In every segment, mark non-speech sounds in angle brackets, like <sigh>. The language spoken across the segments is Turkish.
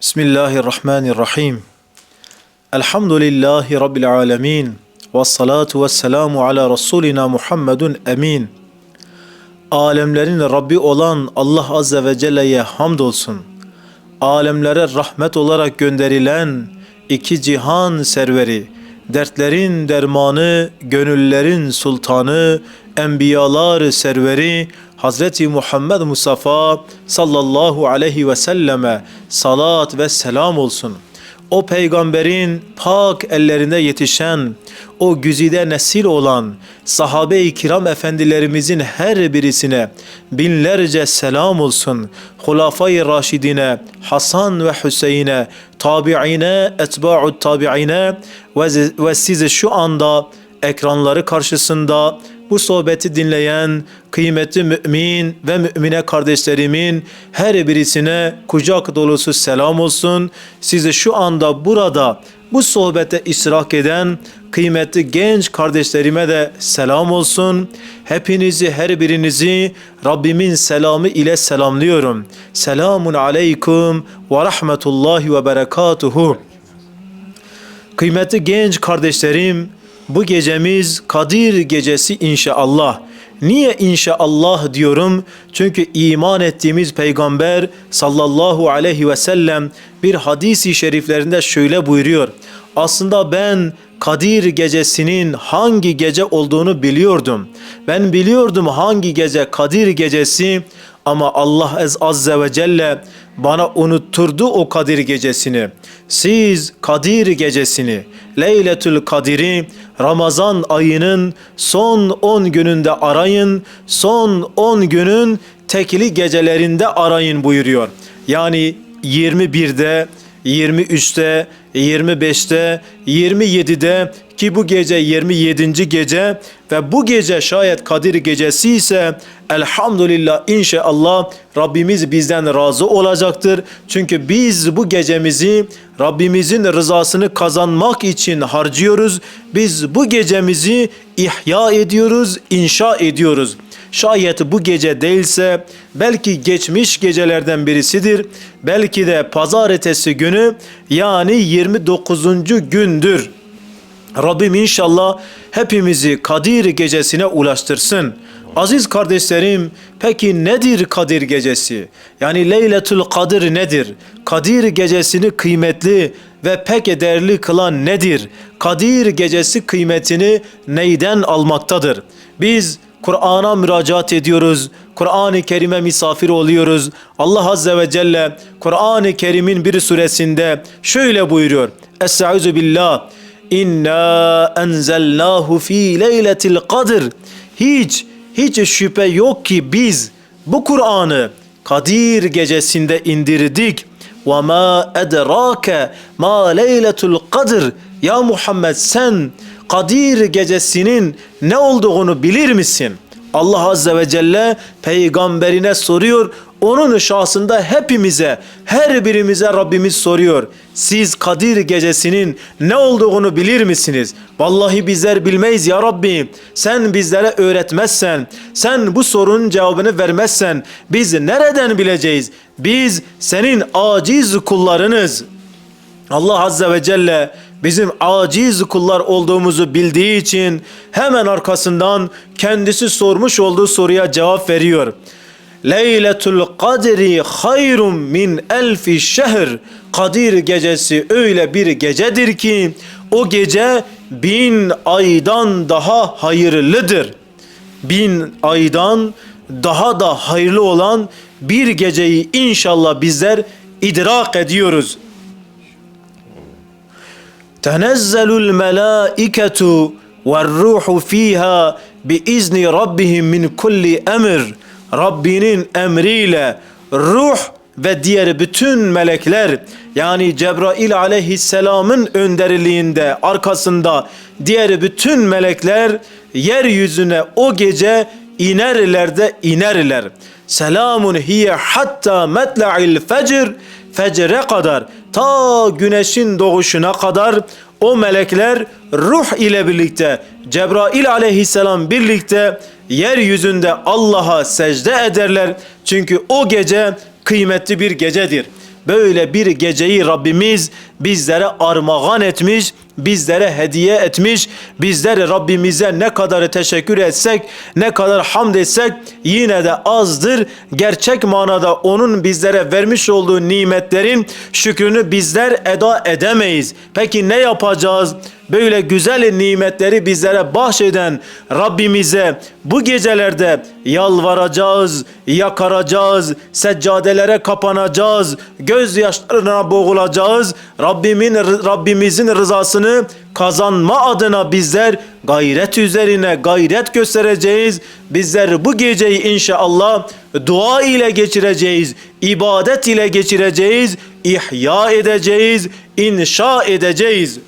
Bismillahirrahmanirrahim. Elhamdülillahi Rabbil alemin. Ve salatu ve selamu ala Resulina Muhammedun emin. Alemlerin Rabbi olan Allah Azze ve Celle'ye hamdolsun. Alemlere rahmet olarak gönderilen iki cihan serveri, dertlerin dermanı, gönüllerin sultanı, enbiyalar serveri, Hazreti Muhammed Mustafa sallallahu aleyhi ve selleme salat ve selam olsun. O peygamberin pak ellerinde yetişen, o güzide nesil olan sahabe-i kiram efendilerimizin her birisine binlerce selam olsun. Hulafay-ı Raşidine, Hasan ve Hüseyin'e, tabi'ine, etba'u tabi'ine ve, ve sizi şu anda ekranları karşısında bu sohbeti dinleyen kıymetli mümin ve mümine kardeşlerimin her birisine kucak dolusu selam olsun. Sizi şu anda burada bu sohbete iştirak eden kıymetli genç kardeşlerime de selam olsun. Hepinizi her birinizi Rabbimin selamı ile selamlıyorum. Selamun aleyküm ve rahmetullahi ve berekatuhu. Kıymetli genç kardeşlerim, bu gecemiz Kadir gecesi inşallah. Niye inşallah diyorum? Çünkü iman ettiğimiz peygamber sallallahu aleyhi ve sellem bir hadisi şeriflerinde şöyle buyuruyor. Aslında ben Kadir gecesinin hangi gece olduğunu biliyordum. Ben biliyordum hangi gece Kadir gecesi ama Allah azze ve celle bana unutturdu o Kadir gecesini. Siz Kadir gecesini, Leyletül Kadir'i Ramazan ayının son 10 gününde arayın, son 10 günün tekli gecelerinde arayın buyuruyor. Yani 21'de, 23'te, 25'te, 27'de ki bu gece 27. gece ve bu gece şayet Kadir gecesi ise elhamdülillah inşallah Rabbimiz bizden razı olacaktır. Çünkü biz bu gecemizi Rabbimizin rızasını kazanmak için harcıyoruz. Biz bu gecemizi ihya ediyoruz, inşa ediyoruz. Şayet bu gece değilse belki geçmiş gecelerden birisidir. Belki de pazar etesi günü yani 29. gündür. Rabbim inşallah hepimizi Kadir gecesine ulaştırsın. Aziz kardeşlerim, peki nedir Kadir gecesi? Yani Leyletül Kadir nedir? Kadir gecesini kıymetli ve pek değerli kılan nedir? Kadir gecesi kıymetini neyden almaktadır? Biz Kur'an'a müracaat ediyoruz. Kur'an-ı Kerim'e misafir oluyoruz. Allah Azze ve Celle Kur'an-ı Kerim'in bir suresinde şöyle buyuruyor. Estaizu billah. İnna enzelnahu fi leyletil kadir. Hiç hiç şüphe yok ki biz bu Kur'an'ı Kadir gecesinde indirdik. Ve ma edrake ma leyletul kadir. Ya Muhammed sen Kadir gecesinin ne olduğunu bilir misin? Allah Azze ve Celle peygamberine soruyor. Onun şahsında hepimize, her birimize Rabbimiz soruyor. Siz Kadir gecesinin ne olduğunu bilir misiniz? Vallahi bizler bilmeyiz ya Rabbi. Sen bizlere öğretmezsen, sen bu sorunun cevabını vermezsen biz nereden bileceğiz? Biz senin aciz kullarınız. Allah Azze ve Celle bizim aciz kullar olduğumuzu bildiği için hemen arkasından kendisi sormuş olduğu soruya cevap veriyor. Leyletul kadri hayrun min elfi şehr. Kadir gecesi öyle bir gecedir ki o gece bin aydan daha hayırlıdır. Bin aydan daha da hayırlı olan bir geceyi inşallah bizler idrak ediyoruz. Tenezzelul melaiketu ve ruhu fiha bi izni rabbihim min kulli emir. Rabbinin emriyle ruh ve diğer bütün melekler yani Cebrail aleyhisselamın önderliğinde arkasında diğer bütün melekler yeryüzüne o gece inerler de inerler. Selamun hiye hatta metla'il fecr fecre kadar ta güneşin doğuşuna kadar o melekler ruh ile birlikte Cebrail aleyhisselam birlikte yeryüzünde Allah'a secde ederler. Çünkü o gece kıymetli bir gecedir. böyle bir geceyi Rabbimiz bizlere armağan etmiş, bizlere hediye etmiş. Bizler Rabbimize ne kadar teşekkür etsek, ne kadar hamd etsek yine de azdır. Gerçek manada onun bizlere vermiş olduğu nimetlerin şükrünü bizler eda edemeyiz. Peki ne yapacağız? Böyle güzel nimetleri bizlere bahşeden Rabbimize bu gecelerde yalvaracağız, yakaracağız, seccadelere kapanacağız, gözyaşlarına boğulacağız. Rabbimin Rabbimizin rızasını kazanma adına bizler gayret üzerine gayret göstereceğiz. Bizler bu geceyi inşallah dua ile geçireceğiz, ibadet ile geçireceğiz, ihya edeceğiz, inşa edeceğiz.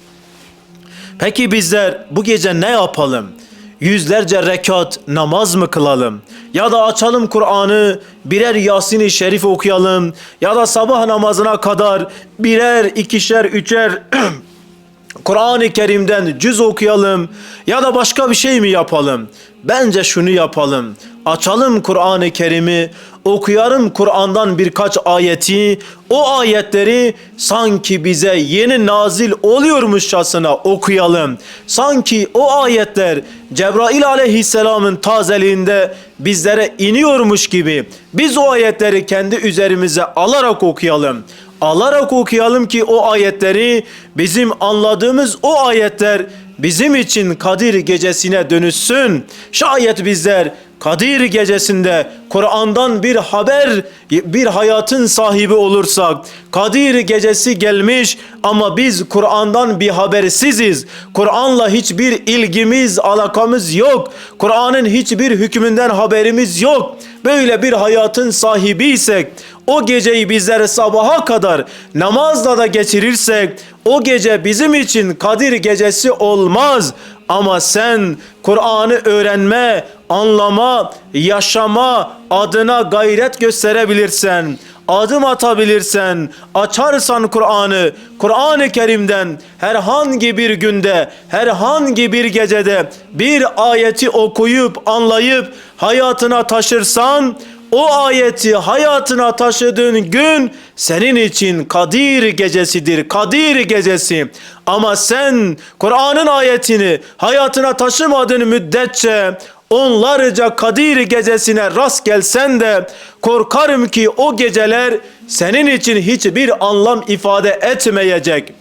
Peki bizler bu gece ne yapalım? Yüzlerce rekat namaz mı kılalım? Ya da açalım Kur'an'ı birer Yasin-i Şerif okuyalım ya da sabah namazına kadar birer, ikişer, üçer <clears throat> Kur'an-ı Kerim'den cüz okuyalım ya da başka bir şey mi yapalım? Bence şunu yapalım. Açalım Kur'an-ı Kerim'i, okuyalım Kur'an'dan birkaç ayeti, o ayetleri sanki bize yeni nazil oluyormuşçasına okuyalım. Sanki o ayetler Cebrail aleyhisselamın tazeliğinde bizlere iniyormuş gibi biz o ayetleri kendi üzerimize alarak okuyalım alarak okuyalım ki o ayetleri bizim anladığımız o ayetler bizim için Kadir gecesine dönüşsün. Şayet bizler Kadir gecesinde Kur'an'dan bir haber, bir hayatın sahibi olursak, Kadir gecesi gelmiş ama biz Kur'an'dan bir habersiziz. Kur'an'la hiçbir ilgimiz, alakamız yok. Kur'an'ın hiçbir hükmünden haberimiz yok. Böyle bir hayatın sahibiysek, o geceyi bizlere sabaha kadar namazla da geçirirsek, o gece bizim için Kadir gecesi olmaz. Ama sen Kur'an'ı öğrenme, anlama, yaşama adına gayret gösterebilirsen, adım atabilirsen, açarsan Kur'an'ı, Kur'an-ı Kerim'den herhangi bir günde, herhangi bir gecede bir ayeti okuyup, anlayıp hayatına taşırsan, o ayeti hayatına taşıdığın gün senin için Kadir gecesidir. Kadir gecesi. Ama sen Kur'an'ın ayetini hayatına taşımadığın müddetçe onlarca Kadir gecesine rast gelsen de korkarım ki o geceler senin için hiçbir anlam ifade etmeyecek.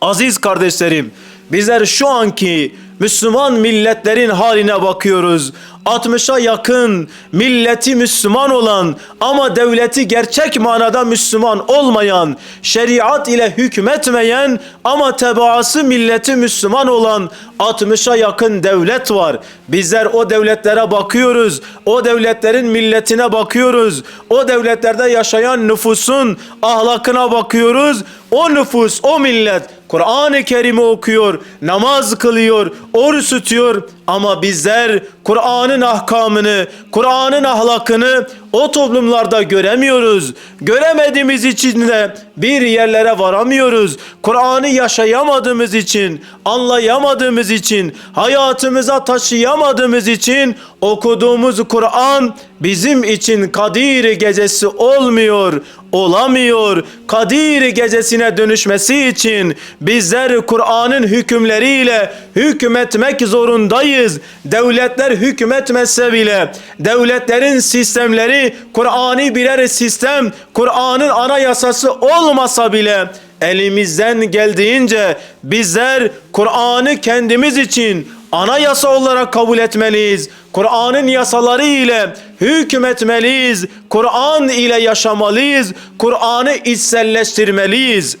Aziz kardeşlerim, bizler şu anki Müslüman milletlerin haline bakıyoruz. 60'a yakın milleti Müslüman olan ama devleti gerçek manada Müslüman olmayan, şeriat ile hükmetmeyen ama tebaası milleti Müslüman olan 60'a yakın devlet var. Bizler o devletlere bakıyoruz. O devletlerin milletine bakıyoruz. O devletlerde yaşayan nüfusun ahlakına bakıyoruz. O nüfus, o millet Kur'an-ı Kerim'i okuyor, namaz kılıyor, oruç tutuyor. Ama bizler Kur'an'ın ahkamını, Kur'an'ın ahlakını o toplumlarda göremiyoruz. Göremediğimiz için de bir yerlere varamıyoruz. Kur'an'ı yaşayamadığımız için, anlayamadığımız için, hayatımıza taşıyamadığımız için okuduğumuz Kur'an bizim için Kadir gecesi olmuyor, olamıyor. Kadir gecesine dönüşmesi için bizler Kur'an'ın hükümleriyle hükmetmek zorundayız. Devletler hükmetmezse bile devletlerin sistemleri Kur'an'ı birer sistem, Kur'an'ın anayasası olmasa bile elimizden geldiğince bizler Kur'an'ı kendimiz için anayasa olarak kabul etmeliyiz. Kur'an'ın yasaları ile hükmetmeliyiz. Kur'an ile yaşamalıyız. Kur'an'ı içselleştirmeliyiz.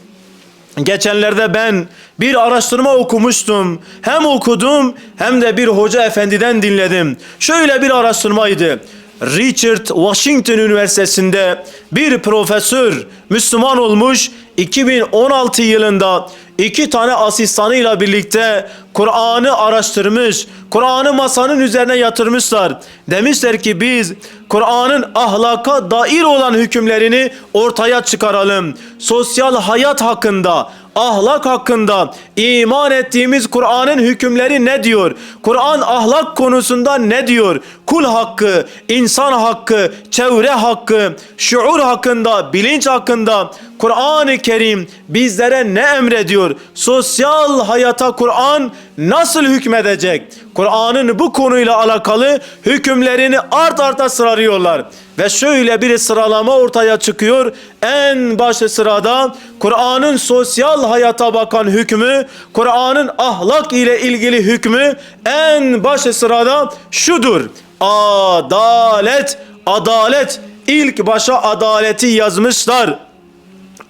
Geçenlerde ben bir araştırma okumuştum. Hem okudum hem de bir hoca efendiden dinledim. Şöyle bir araştırmaydı. Richard Washington Üniversitesi'nde bir profesör Müslüman olmuş 2016 yılında iki tane asistanıyla birlikte Kur'an'ı araştırmış, Kur'an'ı masanın üzerine yatırmışlar. Demişler ki biz Kur'an'ın ahlaka dair olan hükümlerini ortaya çıkaralım. Sosyal hayat hakkında, ahlak hakkında iman ettiğimiz Kur'an'ın hükümleri ne diyor? Kur'an ahlak konusunda ne diyor? Kul hakkı, insan hakkı, çevre hakkı, şuur hakkında, bilinç hakkında Kur'an-ı Kerim bizlere ne emrediyor? Sosyal hayata Kur'an nasıl hükmedecek? Kur'an'ın bu konuyla alakalı hükümlerini art arta sıralıyorlar. Ve şöyle bir sıralama ortaya çıkıyor. En başı sırada Kur'an'ın sosyal hayata bakan hükmü, Kur'an'ın ahlak ile ilgili hükmü en başı sırada şudur. Adalet, adalet. İlk başa adaleti yazmışlar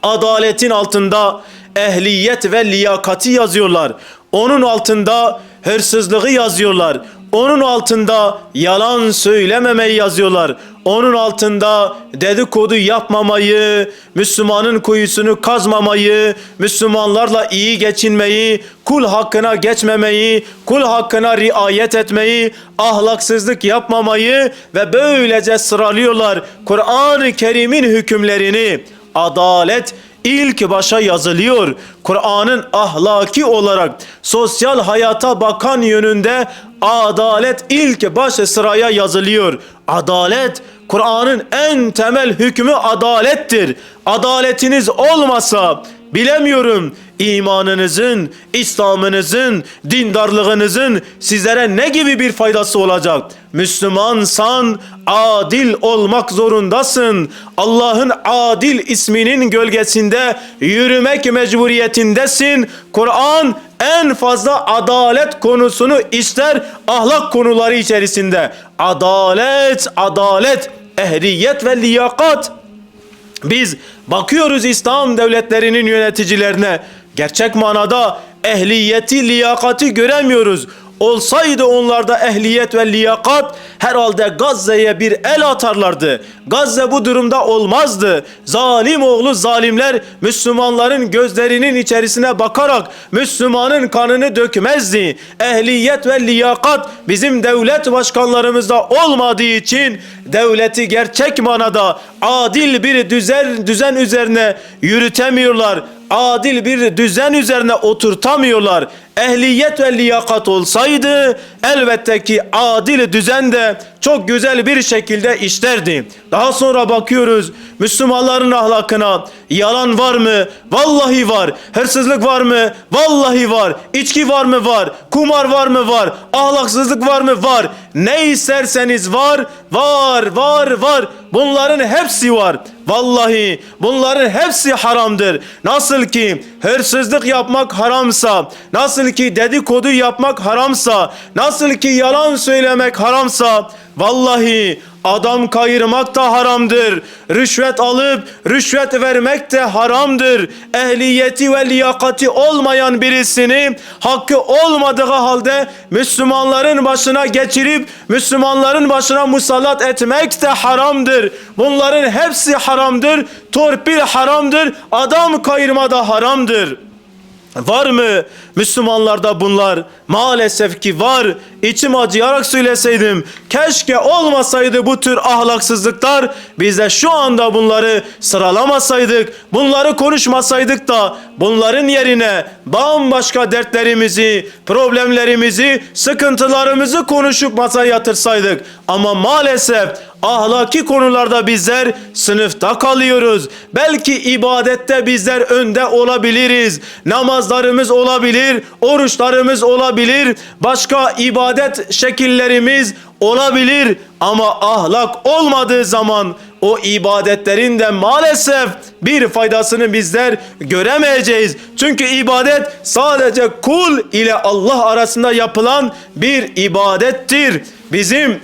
adaletin altında ehliyet ve liyakati yazıyorlar. Onun altında hırsızlığı yazıyorlar. Onun altında yalan söylememeyi yazıyorlar. Onun altında dedikodu yapmamayı, Müslümanın kuyusunu kazmamayı, Müslümanlarla iyi geçinmeyi, kul hakkına geçmemeyi, kul hakkına riayet etmeyi, ahlaksızlık yapmamayı ve böylece sıralıyorlar Kur'an-ı Kerim'in hükümlerini adalet ilk başa yazılıyor. Kur'an'ın ahlaki olarak sosyal hayata bakan yönünde adalet ilk baş sıraya yazılıyor. Adalet Kur'an'ın en temel hükmü adalettir. Adaletiniz olmasa bilemiyorum imanınızın, İslam'ınızın, dindarlığınızın sizlere ne gibi bir faydası olacak? Müslümansan adil olmak zorundasın. Allah'ın adil isminin gölgesinde yürümek mecburiyetindesin. Kur'an en fazla adalet konusunu ister ahlak konuları içerisinde. Adalet, adalet, ehliyet ve liyakat. Biz bakıyoruz İslam devletlerinin yöneticilerine gerçek manada ehliyeti, liyakati göremiyoruz. Olsaydı onlarda ehliyet ve liyakat herhalde Gazze'ye bir el atarlardı. Gazze bu durumda olmazdı. Zalim oğlu zalimler Müslümanların gözlerinin içerisine bakarak Müslümanın kanını dökmezdi. Ehliyet ve liyakat bizim devlet başkanlarımızda olmadığı için devleti gerçek manada adil bir düzen, düzen üzerine yürütemiyorlar adil bir düzen üzerine oturtamıyorlar. Ehliyet ve liyakat olsaydı elbette ki adil düzen de çok güzel bir şekilde işlerdi. Daha sonra bakıyoruz Müslümanların ahlakına yalan var mı? Vallahi var. Hırsızlık var mı? Vallahi var. İçki var mı? Var. Kumar var mı? Var. Ahlaksızlık var mı? Var. Ne isterseniz var. Var, var, var. Bunların hepsi var. Vallahi bunların hepsi haramdır. Nasıl ki hırsızlık yapmak haramsa, nasıl ki dedikodu yapmak haramsa, nasıl ki yalan söylemek haramsa, vallahi adam kayırmak da haramdır. Rüşvet alıp rüşvet vermek de haramdır. Ehliyeti ve liyakati olmayan birisini hakkı olmadığı halde Müslümanların başına geçirip Müslümanların başına musallat etmek de haramdır. Bunların hepsi haramdır. Torpil haramdır. Adam kayırma da haramdır. Var mı Müslümanlarda bunlar? Maalesef ki var. İçim acıyarak söyleseydim. Keşke olmasaydı bu tür ahlaksızlıklar. Biz de şu anda bunları sıralamasaydık. Bunları konuşmasaydık da bunların yerine bambaşka dertlerimizi, problemlerimizi, sıkıntılarımızı konuşup masaya yatırsaydık. Ama maalesef ahlaki konularda bizler sınıfta kalıyoruz. Belki ibadette bizler önde olabiliriz. Namazlarımız olabilir, oruçlarımız olabilir, başka ibadet şekillerimiz olabilir ama ahlak olmadığı zaman o ibadetlerin de maalesef bir faydasını bizler göremeyeceğiz. Çünkü ibadet sadece kul ile Allah arasında yapılan bir ibadettir. Bizim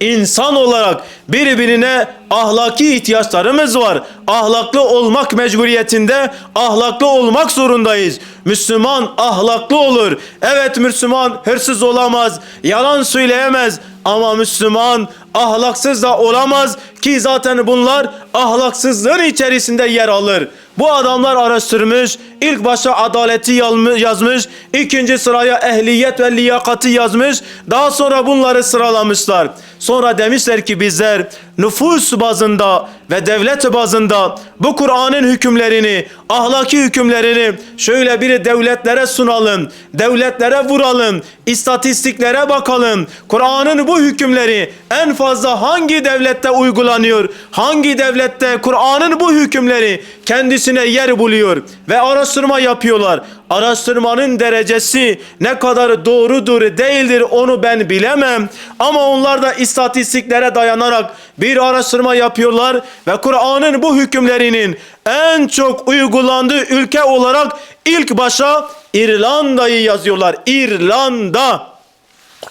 İnsan olarak birbirine ahlaki ihtiyaçlarımız var. Ahlaklı olmak mecburiyetinde ahlaklı olmak zorundayız. Müslüman ahlaklı olur. Evet Müslüman hırsız olamaz, yalan söyleyemez ama Müslüman ahlaksız da olamaz ki zaten bunlar ahlaksızlığın içerisinde yer alır. Bu adamlar araştırmış. İlk başta adaleti yazmış. ikinci sıraya ehliyet ve liyakati yazmış. Daha sonra bunları sıralamışlar. Sonra demişler ki bizler nüfus bazında ve devlet bazında bu Kur'an'ın hükümlerini, ahlaki hükümlerini şöyle bir devletlere sunalım. Devletlere vuralım. istatistiklere bakalım. Kur'an'ın bu hükümleri en fazla hangi devlette uygulanıyor? Hangi devlette Kur'an'ın bu hükümleri kendisine yer buluyor ve araştırma yapıyorlar. Araştırmanın derecesi ne kadar doğrudur değildir onu ben bilemem. Ama onlar da istatistiklere dayanarak bir araştırma yapıyorlar ve Kur'an'ın bu hükümlerinin en çok uygulandığı ülke olarak ilk başa İrlanda'yı yazıyorlar. İrlanda.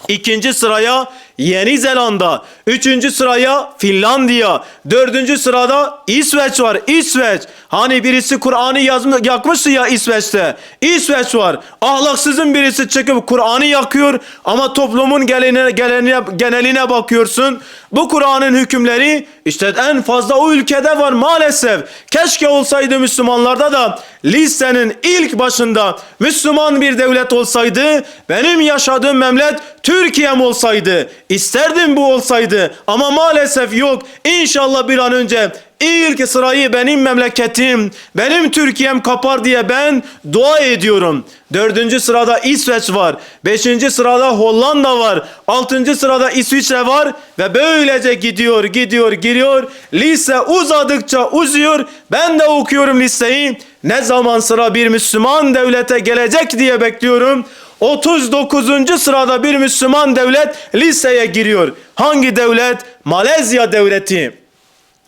İkinci sıraya Yeni Zelanda, üçüncü sıraya Finlandiya, dördüncü sırada İsveç var. İsveç. Hani birisi Kur'an'ı yakmıştı ya İsveç'te. İsveç var. Ahlaksızın birisi çıkıp Kur'an'ı yakıyor ama toplumun geline, geline, geneline bakıyorsun. Bu Kur'an'ın hükümleri işte en fazla o ülkede var maalesef. Keşke olsaydı Müslümanlarda da listenin ilk başında Müslüman bir devlet olsaydı benim yaşadığım memleket Türkiye'm olsaydı. İsterdim bu olsaydı ama maalesef yok. İnşallah bir an önce ilk sırayı benim memleketim, benim Türkiye'm kapar diye ben dua ediyorum. Dördüncü sırada İsveç var. Beşinci sırada Hollanda var. Altıncı sırada İsviçre var. Ve böylece gidiyor, gidiyor, giriyor. Lise uzadıkça uzuyor. Ben de okuyorum listeyi. Ne zaman sıra bir Müslüman devlete gelecek diye bekliyorum. 39. sırada bir Müslüman devlet liseye giriyor. Hangi devlet? Malezya devleti.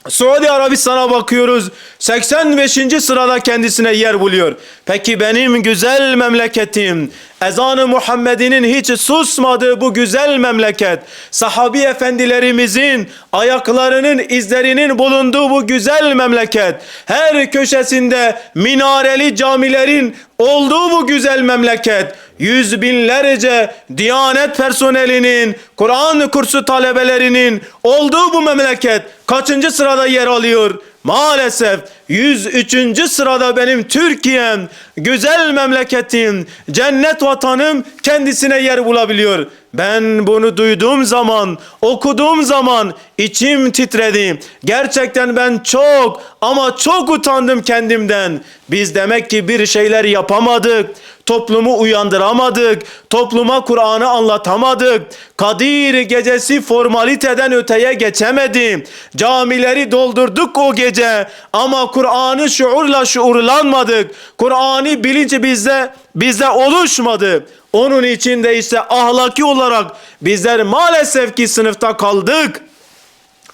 Suudi Arabistan'a bakıyoruz. 85. sırada kendisine yer buluyor. Peki benim güzel memleketim, ezanı Muhammed'inin hiç susmadığı bu güzel memleket, sahabi efendilerimizin ayaklarının izlerinin bulunduğu bu güzel memleket, her köşesinde minareli camilerin olduğu bu güzel memleket, yüz binlerce Diyanet personelinin, Kur'an kursu talebelerinin olduğu bu memleket kaçıncı sırada yer alıyor? Maalesef 103. sırada benim Türkiye'm, güzel memleketim, cennet vatanım kendisine yer bulabiliyor. Ben bunu duyduğum zaman, okuduğum zaman içim titredi. Gerçekten ben çok ama çok utandım kendimden. Biz demek ki bir şeyler yapamadık. Toplumu uyandıramadık. Topluma Kur'an'ı anlatamadık. Kadir gecesi formaliteden öteye geçemedi. Camileri doldurduk o gece ama Kur'an'ı şuurla şuurlanmadık. Kur'an'ı bilinci bizde bizde oluşmadı. Onun için de işte ahlaki olarak bizler maalesef ki sınıfta kaldık.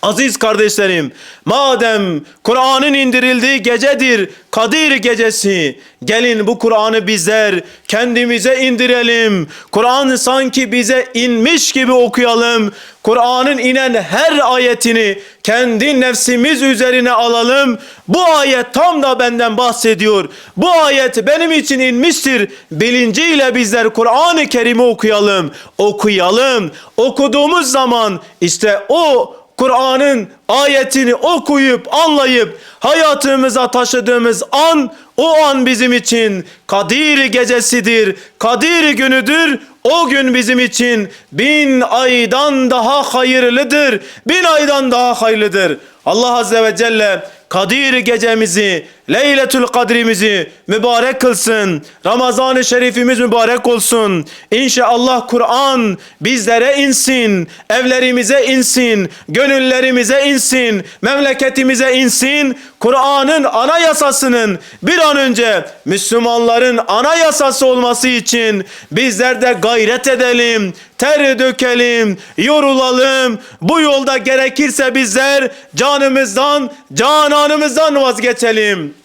Aziz kardeşlerim, madem Kur'an'ın indirildiği gecedir, Kadir gecesi, gelin bu Kur'an'ı bizler kendimize indirelim. Kur'an sanki bize inmiş gibi okuyalım. Kur'an'ın inen her ayetini kendi nefsimiz üzerine alalım. Bu ayet tam da benden bahsediyor. Bu ayet benim için inmiştir. Bilinciyle bizler Kur'an-ı Kerim'i okuyalım. Okuyalım. Okuduğumuz zaman işte o Kur'an'ın ayetini okuyup anlayıp hayatımıza taşıdığımız an o an bizim için Kadir gecesidir, Kadir günüdür. O gün bizim için bin aydan daha hayırlıdır. Bin aydan daha hayırlıdır. Allah Azze ve Celle Kadir gecemizi, Leyletül Kadrimizi mübarek kılsın. Ramazan-ı Şerifimiz mübarek olsun. İnşallah Kur'an bizlere insin, evlerimize insin, gönüllerimize insin, memleketimize insin. Kur'an'ın anayasasının bir an önce Müslümanların anayasası olması için bizler de gayret edelim, ter dökelim, yorulalım. Bu yolda gerekirse bizler canımızdan, cananımızdan vazgeçelim.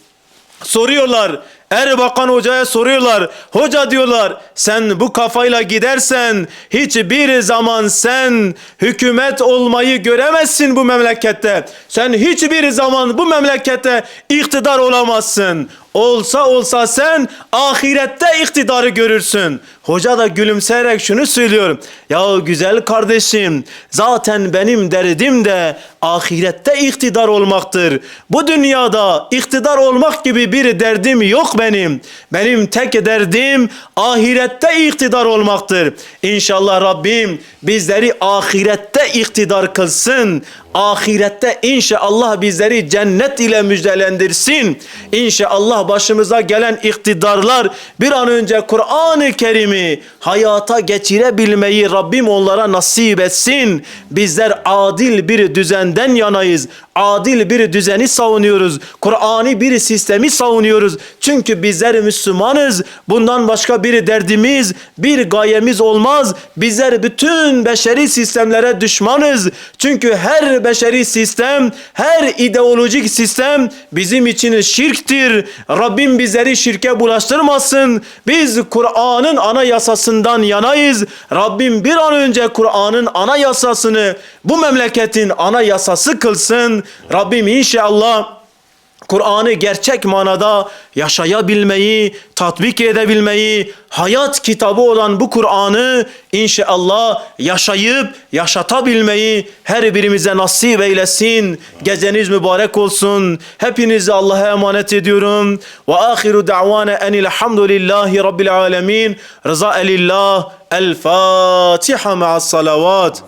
Soruyorlar. Erbakan hocaya soruyorlar. Hoca diyorlar sen bu kafayla gidersen hiçbir zaman sen hükümet olmayı göremezsin bu memlekette. Sen hiçbir zaman bu memlekette iktidar olamazsın. Olsa olsa sen ahirette iktidarı görürsün. Hoca da gülümseyerek şunu söylüyor. Ya güzel kardeşim zaten benim derdim de ahirette iktidar olmaktır. Bu dünyada iktidar olmak gibi bir derdim yok benim. Benim tek derdim ahirette iktidar olmaktır. İnşallah Rabbim bizleri ahirette iktidar kılsın. Ahirette inşallah bizleri cennet ile müjdelendirsin. İnşallah başımıza gelen iktidarlar bir an önce Kur'an-ı Kerim'i hayata geçirebilmeyi Rabbim onlara nasip etsin. Bizler adil bir düzenden yanayız. Adil bir düzeni savunuyoruz. Kur'an'ı bir sistemi savunuyoruz. Çünkü bizler Müslümanız. Bundan başka bir derdimiz, bir gayemiz olmaz. Bizler bütün beşeri sistemlere düşmanız. Çünkü her beşeri sistem, her ideolojik sistem bizim için şirktir. Rabbim bizleri şirke bulaştırmasın. Biz Kur'an'ın anayasasından yanayız. Rabbim bir an önce Kur'an'ın anayasasını bu memleketin anayasası kılsın. Rabbim inşallah Kur'an'ı gerçek manada yaşayabilmeyi, tatbik edebilmeyi, hayat kitabı olan bu Kur'an'ı inşallah yaşayıp yaşatabilmeyi her birimize nasip eylesin. Geceniz mübarek olsun. Hepinizi Allah'a emanet ediyorum. Ve ahiru da'vana enilhamdülillahi rabbil alemin. Rıza elillah. El Fatiha ma'as salavat.